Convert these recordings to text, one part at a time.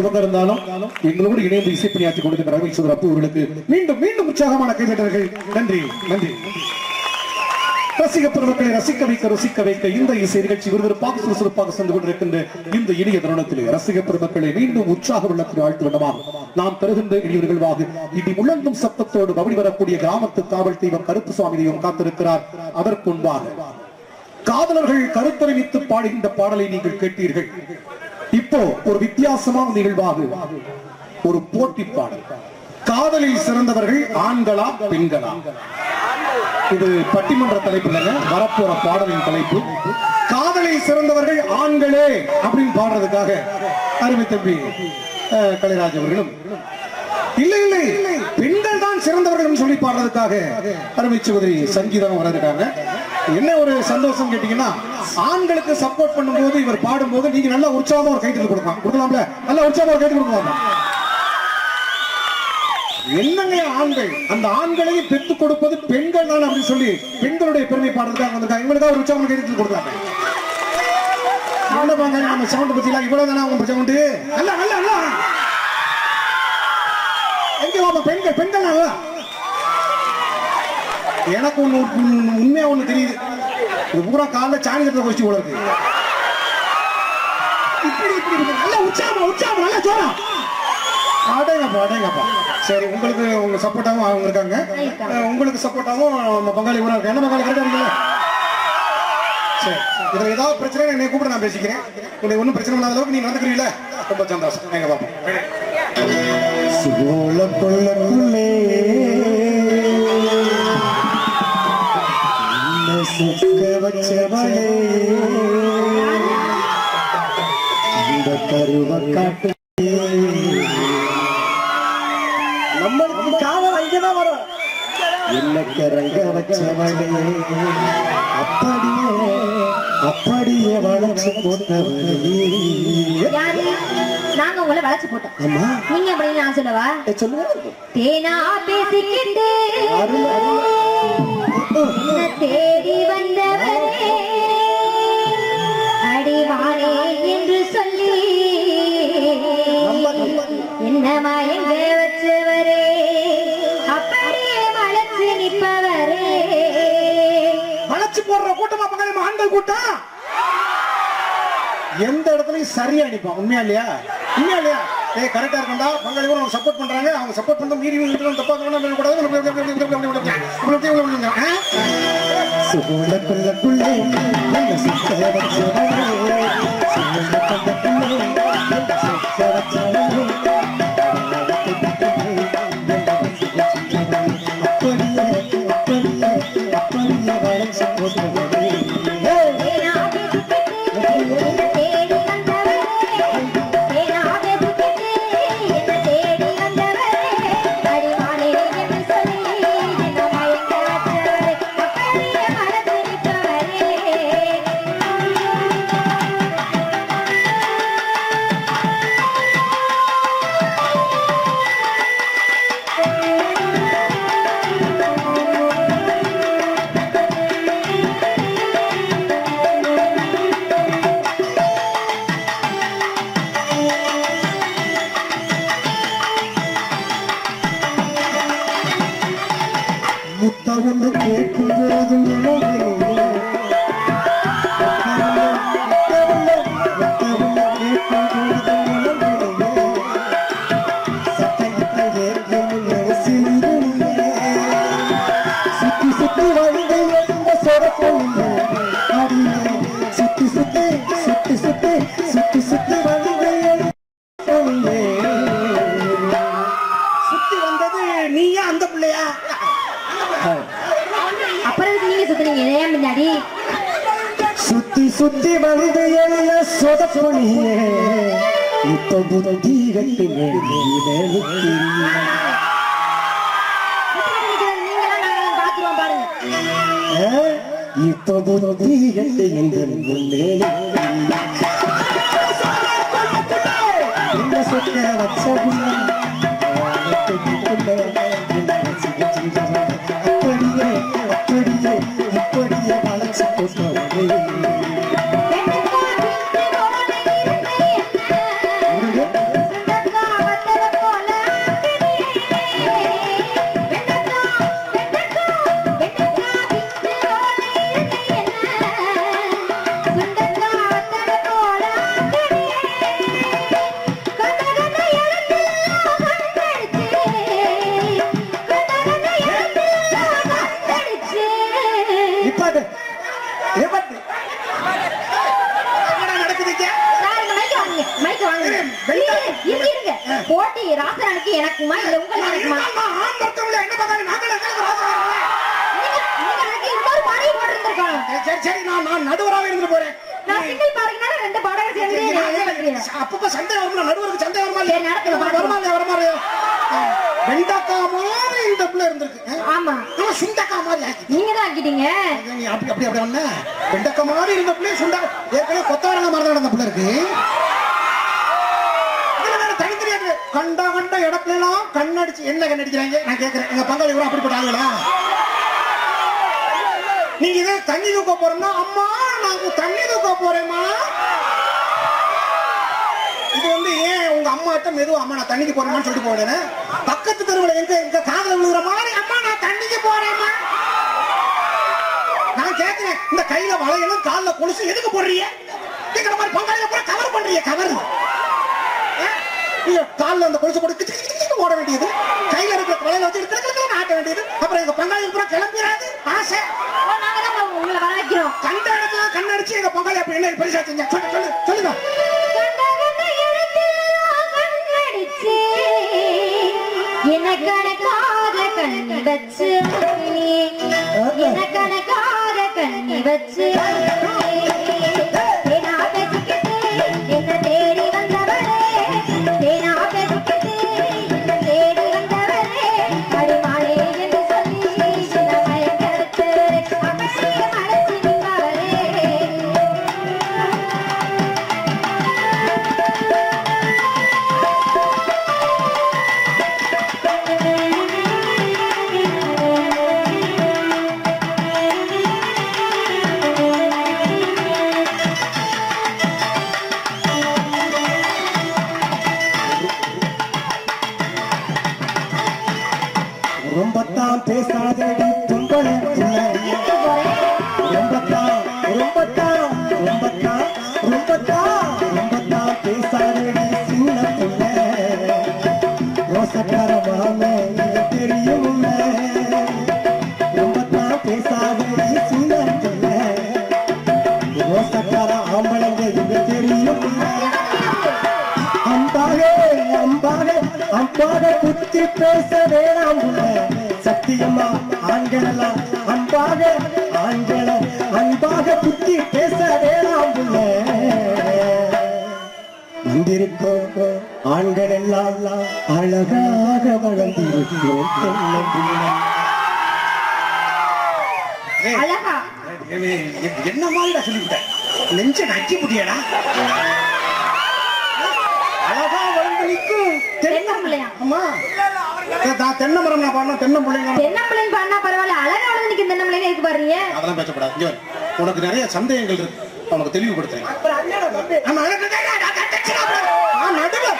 ஒரு இருந்தாலும் எங்களோடு இணைந்து இசைப்பணியாற்றி கொடுக்கின்ற ரவி சுந்தர் அப்பு அவர்களுக்கு மீண்டும் மீண்டும் உற்சாகமான கைதட்டர்கள் நன்றி நன்றி. ரசிக பெருமக்களை ரசிக்க வைக்க ரசிக்க வைக்க இந்த இசை நிகழ்ச்சி விறுவிறுப்பாக சுறுசுறுப்பாக சென்று கொண்டிருக்கின்ற இந்த இனிய தருணத்திலே ரசிக பெருமக்களை மீண்டும் உற்சாக வெள்ளத்தில் வாழ்த்து விடமாக நாம் பெறுகின்ற இனிய நிகழ்வாக இடி முழங்கும் சத்தத்தோடு பவனி வரக்கூடிய கிராமத்து காவல் தெய்வம் கருப்பு சுவாமி தெய்வம் காத்திருக்கிறார். அதற்கு முன்பாக காதலர்கள் கருத்தறிவித்து பாடுகின்ற பாடலை நீங்கள் கேட்டீர்கள். இப்போ ஒரு வித்தியாசமான நிகழ்வாக ஒரு போட்டி பாடல் காதலில் சிறந்தவர்கள் ஆண்களா பெண்களா? இது பட்டிமன்ற தலைப்பு வரப்போற பாடலின் தலைப்பு. காதலில் சிறந்தவர்கள் ஆண்களே அப்படின்னு பாடுறதுக்காக அருமை தம்பி அஹ், கலைராஜ் அவர்களும். இல்லை இல்லை பெண்கள் தான் சிறந்தவர்கள் சொல்லி பாடுறதுக்காக அருமை சகோதரி சங்கீதம் வர்றதுக்காக என்ன ஒரு சந்தோஷம் கேட்டீங்கன்னா ஆண்களுக்கு சப்போர்ட் பண்ணும்போது இவர் பாடும்போது நீங்க நல்ல உற்சாகம் ஒரு கைத்தல் கொடுக்கலாம். கொடுக்கலாம்ல? நல்ல உற்சாகம் ஒரு கைட்டு கொடுக்கலாம் என்னங்க ஆண்கள்? அந்த ஆண்களையும் பெற்றுக் கொடுப்பது பெண்கள் தான் அப்படின்னு சொல்லி பெண்களுடைய பெருமை பாடுறதுக்காக வந்திருக்காங்க. இவங்களுக்காக ஒரு உற்சாகம் கைட்டு கொடுத்தாங்க நம்ம சவுண்ட் பத்திலாம் இவ்வளவு தானே உங்க சவுண்டு அல்ல அல்ல அல்ல எங்க பெண்கள் பெண்கள் நல்லா. எனக்கு ஒண்ணு ஒண்ணு- உண்மையா ஒண்ணு தெரியுது. இது பூரா காலைல சாணி தட்டுற கோஷ்டி போல இருக்கு. இப்படி இப்படி. நல்ல உற்சாகம் உற்சாகம் நல்ல ஜோரம் அடேங்கப்பா அடேங்கப்பா. சரி உங்களுக்கு உங்க சப்போர்ட்டாவும் அவங்க இருக்காங்க. உங்களுக்கு சப்போர்ட்டாவும் நம்ம பங்காளி கூட இருக்காங்க. என்ன பங்காளி கரெக்டா இருக்கீங்களா? சரி. இதுல ஏதாவது பிரச்சனை என்னை கூப்பிட நான் பேசிக்கிறேன். உங்களுக்கு ஒன்றும் பிரச்சனை இல்லாத அளவுக்கு நீங்க நடந்துக்கிறீங்களா? ரொம்ப சந்தோஷம். எங்க பாப்போம். சுகோல கொள்ளக்குள்ளே சுக்க வச்சவளே இந்த கருவ காட்டு நம்மளுக்கு காதல் அங்கதான் வரும். என்ன கிறங்க வச்சவளே அப்படியே அப்படியே வளைச்சு போட்டவளே நாங்க உங்களை வளைச்சு போட்டோம். அம்மா நீங்க அப்படின்னு நான் சொல்லவா சொல்லுங்க. தேனா பேசிக்கிட்டு. தேடி வந்தவரே அடிவானே என்று சொல்லி என்ன மயங்க வச்சவரே அப்படியே வளைச்சு நிற்பவரே. வளைச்சு போடுற கூட்டமா பக்கம் மகன்கள் கூட்டம் எந்த இடத்துலயும் சரியா அடிப்பான் உண்மையா இல்லையா? உண்மையா இல்லையா? ஏய் கரெக்டாக இருக்கண்டா பங்காளி கூட அவங்க சப்போர்ட் பண்றாங்க. அவங்க சப்போர்ட் பண்ண மீறி இவங்க தப்பா கூடாது இப்ப புத்தி கட்டு இந்த சொக்க வச்ச அப்படியே அப்படியே நான் நடுவராக இருந்து போறேன். நான் சிங்கிள் பாடகைனால ரெண்டு பாடகை சேர்ந்து அப்பப்ப சண்டை வருமா நடுவருக்கு சண்டை வருமா இல்லையா? பாருங்க. வருமா இல்லையா வருமா இல்லையா? ஆ, வெண்டைக்கா மாதிரி இந்த பிள்ளை இருந்திருக்கு? ஆமா. ஆமா சுண்டக்கா மாதிரி ஆக்கி நீங்க தான் ஆக்கிட்டீங்க. நீ அப்படி அப்படி அப்படி ஒண்ணு வெண்டைக்கா மாதிரி இருந்த பிள்ளை சுண்டா ஏற்கனவே கொத்தவரங்க மாதிரி தான் அந்த பிள்ளை இருக்கு. கண்ட கண்ட இடத்துல எல்லாம் கண்ணடிச்சு என்ன கண்ணடிக்கிறாங்க? நான் கேக்குறேன். எங்க பங்காளி கூட அப்படிப்பட்ட ஆளுகளா? நீங்க இதே தண்ணி தூக்க போறோம்னா அம்மா நாங்க தண்ணி தூக்க போறேம்மா. இது வந்து ஏன் உங்க அம்மா கிட்ட மெதுவா அம்மா நான் தண்ணிக்கு போறேன்னு சொல்லிட்டு போனேன் பக்கத்து தெருவில் எங்க எங்க காதல விழுகிற மாதிரி அம்மா நான் தண்ணிக்கு போறேம்மா. நான் கேட்கிறேன் இந்த கையில வளையலும் கால்ல கொலுசு எதுக்கு போடுறீங்க? கேட்கிற மாதிரி பங்காளியில கூட கவர் பண்றீங்க கவர் காலில் அந்த கொலுசு போட்டு கிச்சு ஓட வேண்டியது. கையில இருக்கிற வளையல வச்சு கிளுன்னு ஆட்ட வேண்டியது. அப்புறம் எங்க பங்காளி பூரா கிளம்பிடாது ஆசை. உங்களை வர வைக்கிறோம் கண்ட இடத்துல கண்ணடிச்சு எங்க பங்காளி அப்ப என்ன பெருசா செஞ்சா? சொல்லு சொல்லு சொல்லுங்க. எனக்கணக்காக கண்ணி வச்சு எனக்கணக்காக கண்ணி வச்சு. என்ன பேச வேணாம் உள்ள சத்தியமா ஆண்களெல்லாம் அன்பாக ஆண்கள அன்பாக குத்தி பேச வேணாம் வந்திருக்கோம் ஆண்கள் எல்லாம் அழகாக வளர்ந்திருக்கிறோம். என்ன மாதிரிடா சொல்லிவிட்ட நெஞ்ச நக்கி புட்டியடா அழகா வளர்ந்து நிற்கும் தென்னம்பிள்ளையா? அம்மா நான் தென்னை மரம் நான் பாடினா தென்னை பிள்ளைங்க தென்னம்பிள்ளைன்னு பண்ணா பரவாயில்ல. அழகா வளர்ந்து நிக்க எதுக்கு பாருங்க அதெல்லாம் வரு. உனக்கு நிறைய சந்தேகங்கள் இருக்கு. உனக்கு தெளிவுபடுத்துறேன். நான் நடுவர்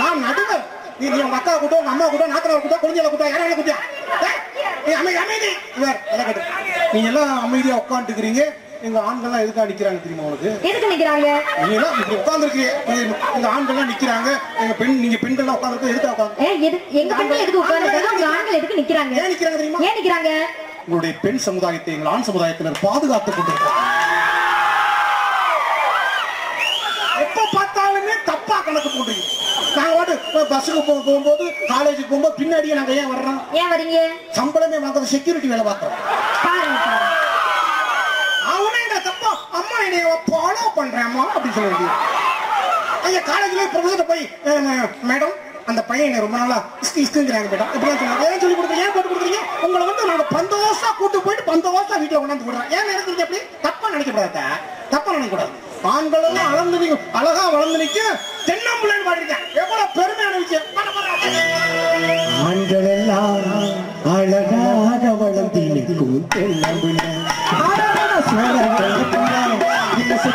நான் நடுவர் நீ நீ உங்க அக்கா கூட்டம் உங்க அம்மா கூட்டம் நாத்தனார் கூட்டம் குழந்தைகளை கூட்டம் யாராவது கூட்டியா நீ அமை அமைதி. இவர் எல்லாம் நீங்க எல்லாம் அமைதியா உட்காந்துக்கிறீங்க எங்க ஆண்கள்லாம் எதுக்காக நிக்கிறாங்க தெரியுமா உனக்கு? எதுக்கு நிக்கிறாங்க? நீங்க எல்லாம் இப்படி உட்காந்துருக்கீங்க இந்த ஆண்கள்லாம் நிக்கிறாங்க. எங்க பெண் நீங்க பெண்கள்லாம் உட்காந்துருக்கு எதுக்காக எது- எங்க பெண்கள் எதுக்கு உட்கார்ந்துருக்காங்க உங்க ஆண்கள் எதுக்கு நிக்கிறாங்க? ஏன் நிக்கிறாங்க தெரியுமா? ஏன் நிக்கிறாங்க? உங்களுடைய பெண் சமுதாயத்தை எங்கள் ஆண் சமுதாயத்தினர் பாதுகாத்துக் கொண்டிருக்கிறார் எப்ப பார்த்தாலுமே தப்பா கணக்கு போடுறீங்க. நாங்க வாட்டு பஸ்ஸுக்கு போகும்போது காலேஜுக்கு போகும்போது பின்னாடியே நாங்க ஏன் வர்றோம்? ஏன் வரீங்க சம்பளமே வாங்குறது செக்யூரிட்டி வேலை பார்க்கறோம் பாருங்க பாருங்க. அவனே எங்க ஏமா என்னைய ஃபாலோ பண்றேம்மா அப்படின்னு சொல்ல வேண்டியது. ஐயா காலேஜ்ல ப்ரொஃபசர் போய் மேடம் அந்த பையன் என்னை ரொம்ப நாளா இஸ்கு இஸ்குங்கிறாங்க மேடம். இப்படிலாம் சொன்னாங்க ஏன் சொல்லி கொடுத்தீங்க ஏன் போட்டு கொடுத்தீங்க உங்களை வந்து நாங்க பந்தோசா கூட்டு போயிட்டு பந்தோசா வீட்டுல கொண்டாந்து விடுறோம் ஏன் நினைக்கிறீங்க அப்படி? தப்பா நினைக்கக்கூடாது தப்பா நினைக்கக்கூடாது ஆண்களும் அளந்து நிற்கும் அழகா வளர்ந்து நிற்கும் தென்னம்புள்ளன்னு பாடிருக்கேன். எவ்வளவு பெருமையான விஷயம். ஆண்கள் எல்லாம் அழகாக வளர்ந்து நிற்கும் தென்னம்பிள்ளை.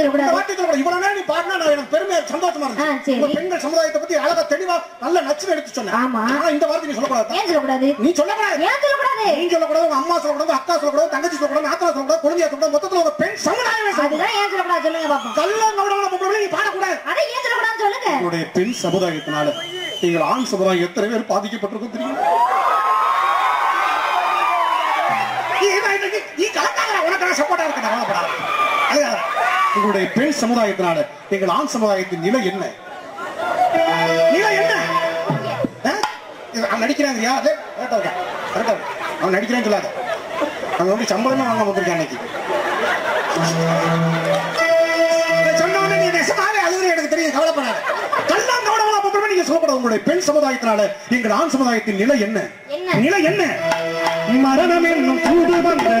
இவ்வளவு நேரம் நீ பாடினா நான் எனக்கு பெருமையா சந்தோஷமா. உங்க பெண்கள் சமுதாயத்தை பத்தி அழகா தெளிவா நல்ல நச்சுன்னு எடுத்து சொன்னேன். ஆமா. ஆனா இந்த வார்த்தை நீ சொல்லக்கூடாது. ஏன் சொல்லக்கூடாது? நீ சொல்லக்கூடாது. ஏன் சொல்லக்கூடாது? நீ சொல்லக்கூடாது உங்க அம்மா சொல்லக்கூடாது அக்கா சொல்லக்கூடாது தங்கச்சி சொல்லக்கூடாது நாத்தனா சொல்லக்கூடாது குழந்தையா சொல்லக்கூடாது மொத்தத்துல பெண் சமுதாயமே அதுதான் ஏன் சொல்லக்கூடாது சொல்லுங்க பொம்பளை நீ பாடக்கூடாது. அதை ஏன் சொல்லக்கூடாதுன்னு சொல்லுங்க. உங்களுடைய பெண் சமுதாயத்தினால நீங்கள் ஆண் சமுதாயம் எத்தனை பேர் பாதிக்கப்பட்டிருக்கும் தெரியும்? நீ கலக்காத உனக்கான சப்போர்ட்டா இருக்க கவலைப்படாத. அழுகாத. உங்களுடைய பெண் சமுதாயத்தினால எங்கள் ஆண் சமுதாயத்தின் நிலை என்ன? நிலை என்ன? நடிக்கிறாங்கயா அதே கரெக்டா இருக்கா? கரெக்டா இருக்கா? அவன் நடிக்கிறான்னு சொல்லாத. அவன் வந்து சம்பளமே வாங்க வந்திருக்கான் அன்னைக்கு இதை சொன்ன உடனே நீ நெசமாவே அழுகுற எனக்கு தெரியும் கவலைப்படாத. கல்லாம் கவனமா நீங்க சொல்லக்கூடாது உங்களுடைய பெண் சமுதாயத்தினால எங்கள் ஆண் சமுதாயத்தின் நிலை என்ன? என்ன? நிலை என்ன? மரணம் என்னும் கூடு வந்தது.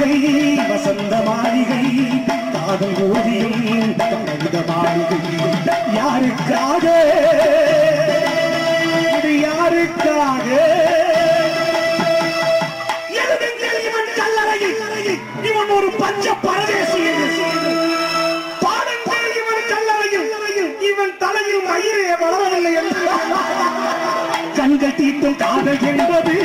மாளிகை வசந்த மாளிகை காதல் ஓவியம் கவித மாளிகை. யாருக்காக? இது யாருக்காக? இவன் ஒரு பஞ்ச பரதேசி என்று இவன் கல்லறையில் இவன் தலையில் மயிரே வளரவில்லை என்று. கண்கள் தீட்டும் காதல் என்பது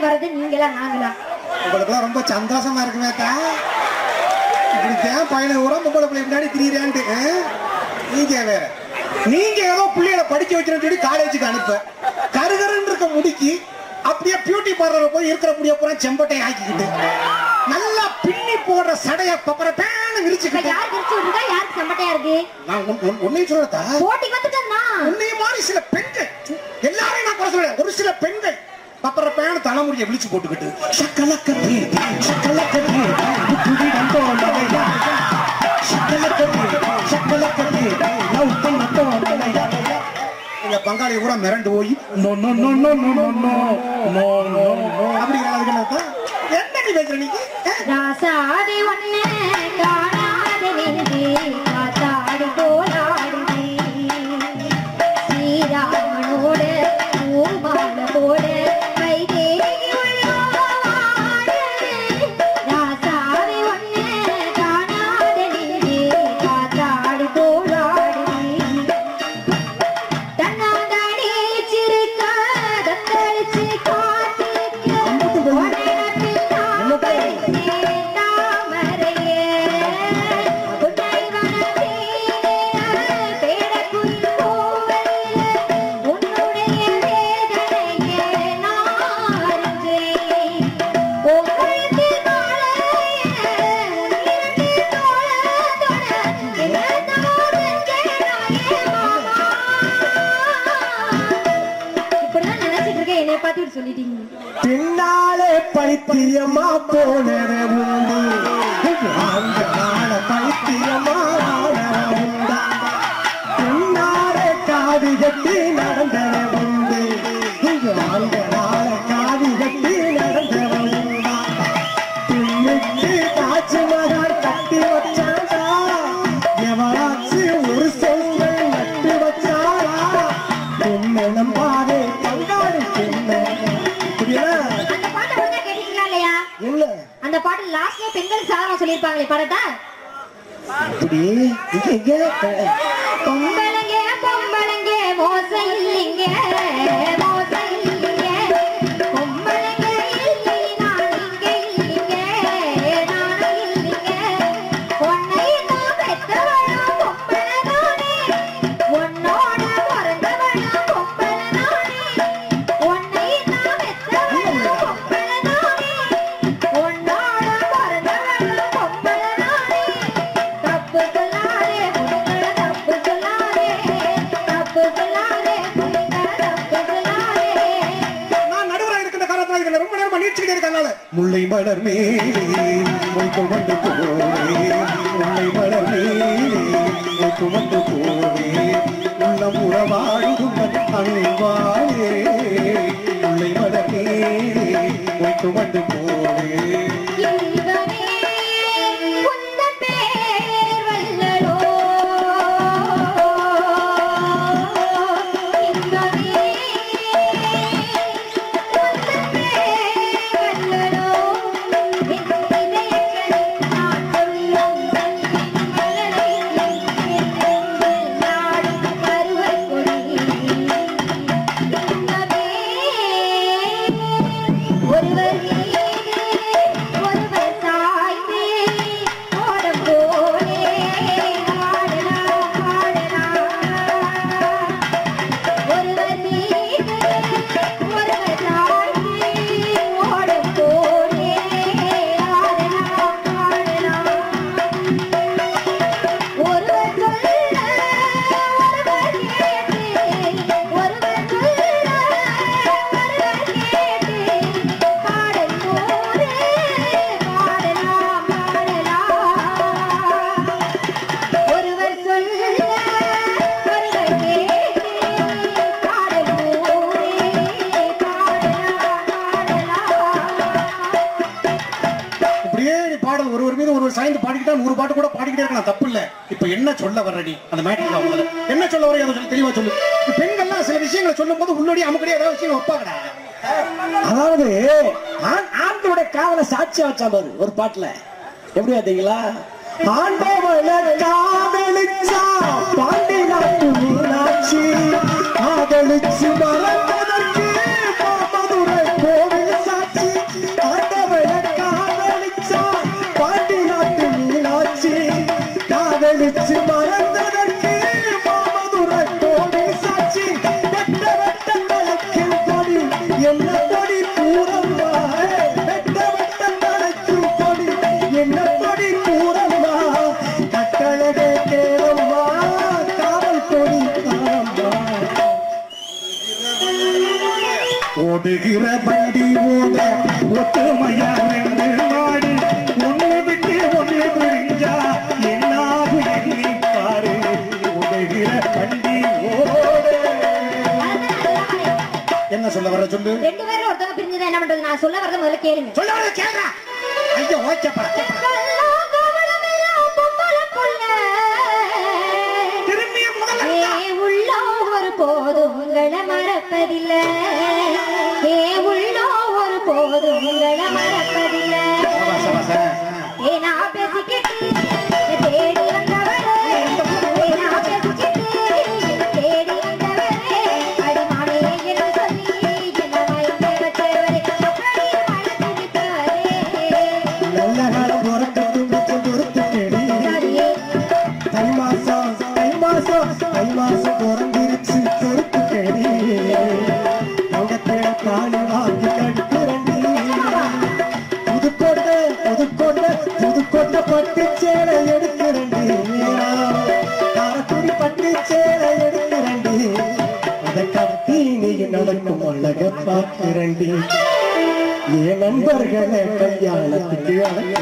பின்னாடி வர்றது நீங்களா நாங்களா உங்களுக்குலாம் ரொம்ப சந்தோஷமா இருக்குமே தா இப்படி தேன் பையனை ஊரா பொம்பளை பிள்ளை பின்னாடி திரியிறான்ட்டு? நீங்க வேற. நீங்க ஏதோ பிள்ளைகளை படிக்க வைக்கிறேன்னு சொல்லி காலேஜுக்கு அனுப்ப. கருகருன்னு இருக்க முடிக்கு அப்படியே பியூட்டி பார்லர் போய் இருக்கிற முடிய பூரா செம்பட்டை ஆக்கிக்கிட்டு நல்லா பின்னி போடுற சடைய பப்பர பேன விரிச்சுக்கிட்டு. யார் விரிச்சு விட்டுருக்கா யாருக்கு சம்பட்டையா இருக்கு? நான் உன்- உன்- உன்னையும் சொல்லத்தா போட்டிக்கு வந்துட்டா உன்னைய மாதிரி சில பெண்கள் எல்லாரையும் நான் குறை சொல்ல ஒரு சில பெண்கள். பப்பர பேன தலைமுடியை விழிச்சு போட்டுக்கிட்டு சக்கலக்கத்தி சக்கலக்கத்தி புடி வந்தோ மலையா சக்கலக்கத்தி சக்கலக்கத்தி லவ் பண்ணத்தோ மலையா இந்த பங்காளி கூட மிரண்டு போய் no no no no no no no no no no. அப்படிங்கிற அதுக்கு என்ன நீ பேசுற நீ? ஆ? பண்ணிருப்பாங்களே படத்தை? அப்படி கொண்டு போய் உன்னை வளர்வே கொண்டு வச்சான் பாரு ஒரு பாட்டுல. எப்படி பார்த்தீங்களா ஆண்டவள காதலிச்சா பாண்டி நாட்டு மீனாட்சி காதலிச்சு மறந்த வருகிற பண்டி போக ஒத்துமையா ரெண்டு நாடு. ஒன்று விட்டு ஒன்று முடிஞ்சா என்னாவு எண்ணி பாரு. உதகிற பண்டி என்ன சொல்ல வர சொல்லு? ரெண்டு பேரும் ஒருத்தவங்க பிரிஞ்சதா என்ன பண்றது நான் சொல்ல வரத முதல்ல கேளுங்க. சொல்ல வரத கேளுங்க ஐயோ ஓகே பா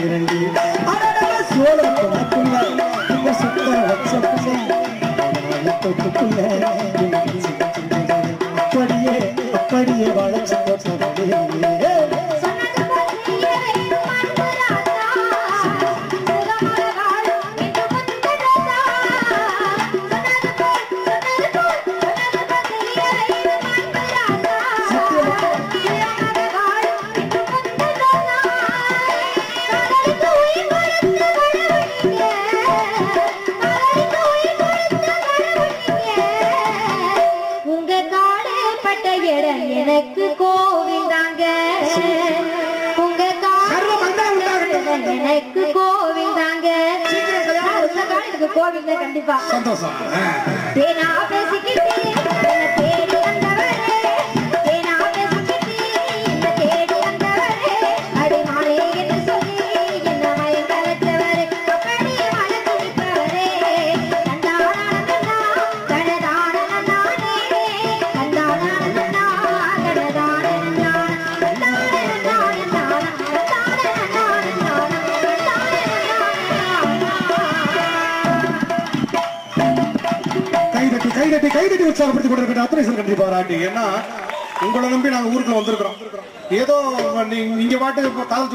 இரண்டி. சோழ சக்கர வச்ச தொட்டுக்குள்ள எனக்கு கோவில் கண்டிப்பா சந்தோஷம் பேசிக்கிட்டே அப்படி கைதட்டி உற்சாகப்படுத்தி கொண்டிருக்கிற அத்தனை சார் கண்டிப்பா ஏன்னா உங்களை நம்பி நாங்கள் ஊருக்குள்ள வந்திருக்கிறோம். ஏதோ நீங்க பாட்டு காதல்